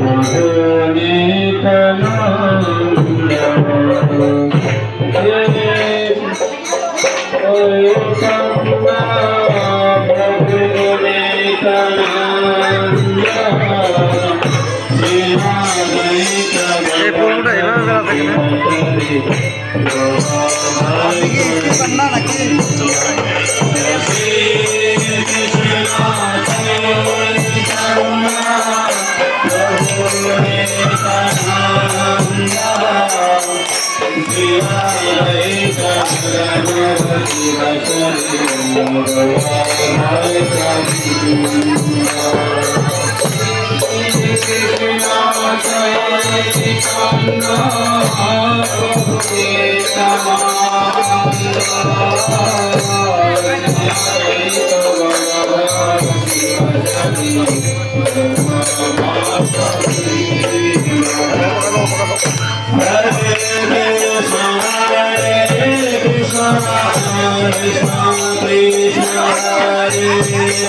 উনি কেন Thank you. Hare Hare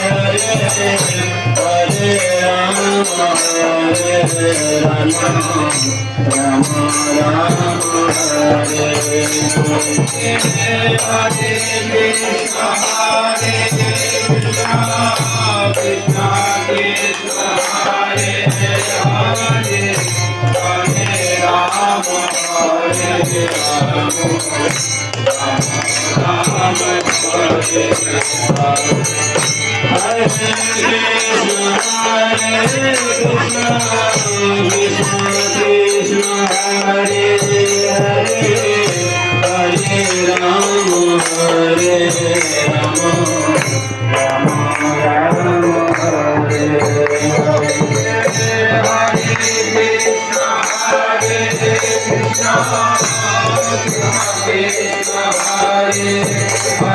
Hare Hare Hare Hare Ram Hare Ram Ram Hare Hare Krishna Hare Krishna Krishna Krishna Hare Hare Hare Ram Hare Ram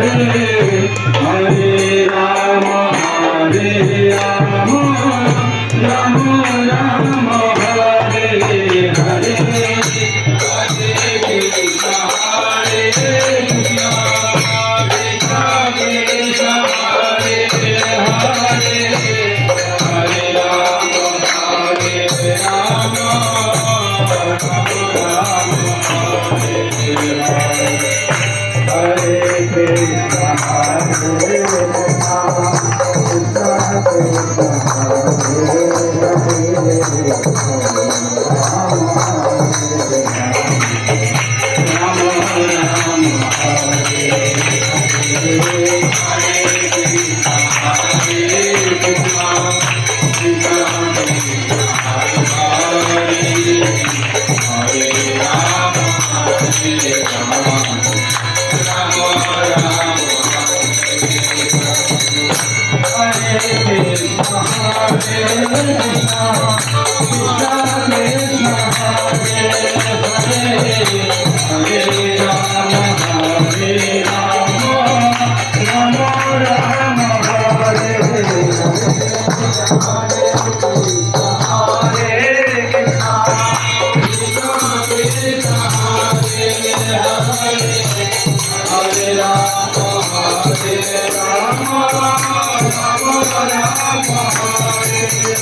Amém.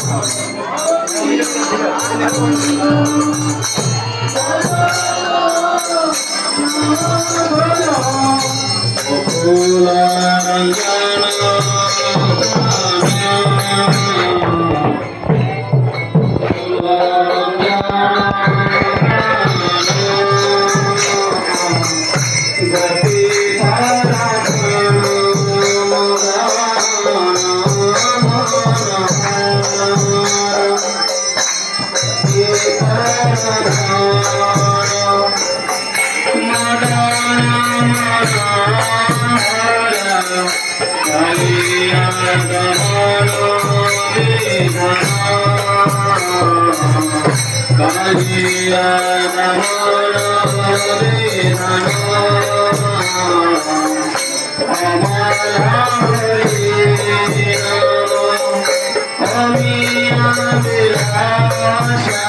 Oh, Kaliya Namara Namara Amara Amina Amina Amina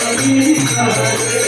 Hare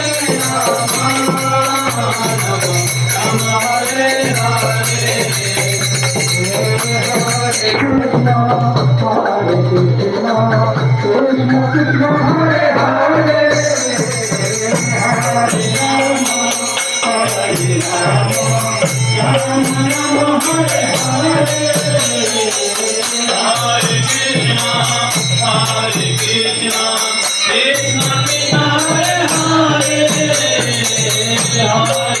Hare Hare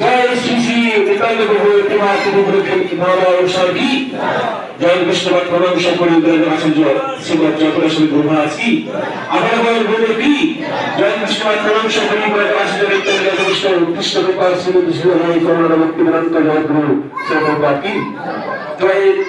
জয় শ্রী শ্রী নিতান্ত প্রভু প্রভা প্রভু মহামার কি জয় কৃষ্ণ প্রণাম সকল আচার্য শ্রীমৎ জগন্নাথ ব্রহ্মা কি আমার বল বলে কি জয় কৃষ্ণ প্রণাম সকল আচার্য নিত্যানন্দ কৃষ্ণ কৃষ্ণ কৃপা শ্রী শ্রী হরি করুণা মুক্তি মনন্ত জয় গুরু শ্রীমৎ কি জয়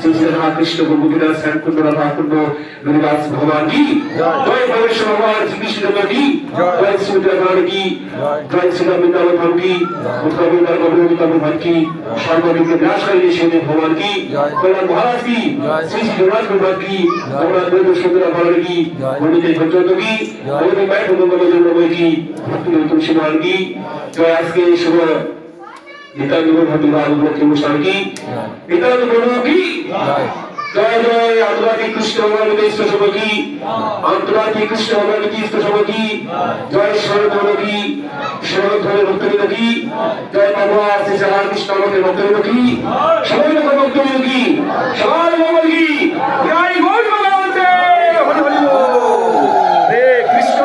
শ্রী শ্রী রাধাকৃষ্ণ গোবিন্দাস শ্যামকুন্দ রাধাকুন্দ হরিদাস ভগবান কি? জয়। ভবেশ ভগবান শ্রীকৃষ্ণ কি জয়। শ্রীমতী কি জয়। শ্রী রাম বৃন্দাবন ধাম কি? উত্তরবৃন্দার গোবিন্দ ভগবান কি সর্ববিঘ্ন বিনাশকারী সেই ভগবান কি? কল্যাণ মহারাজ কি? শ্রী শ্রী জগন্নাথ ভগবান কি ভগবান দেব সুন্দর ভগবান কি পণ্ডিতের পর্যন্ত কি? ভগবান মায়ের ভগবান কি? ভক্তি তুলসী মহান কি? জয়। আজকে শুভ নিতান্ত ভক্তি ভাগ উপলক্ষে অনুষ্ঠান কি নিতান্ত প্রভু কি? জয় জয়, আন্তর্জাতিক কৃষ্ণ ভগবান ইষ্ট সমিতি আন্তর্জাতিক কৃষ্ণ ভগবান ইষ্ট সমিতি জয় শরৎ কি? ধরে ভক্তবৃন্দ কি? জয় বাবা, শ্রী শ্রী কৃষ্ণ আমাদের ভক্তবৃন্দ কি? সবাই লোক ভক্তবৃন্দ কি? সবাই ভগবান কি? জয় গৌর ভগবন্তে হরি হরি বল। কৃষ্ণ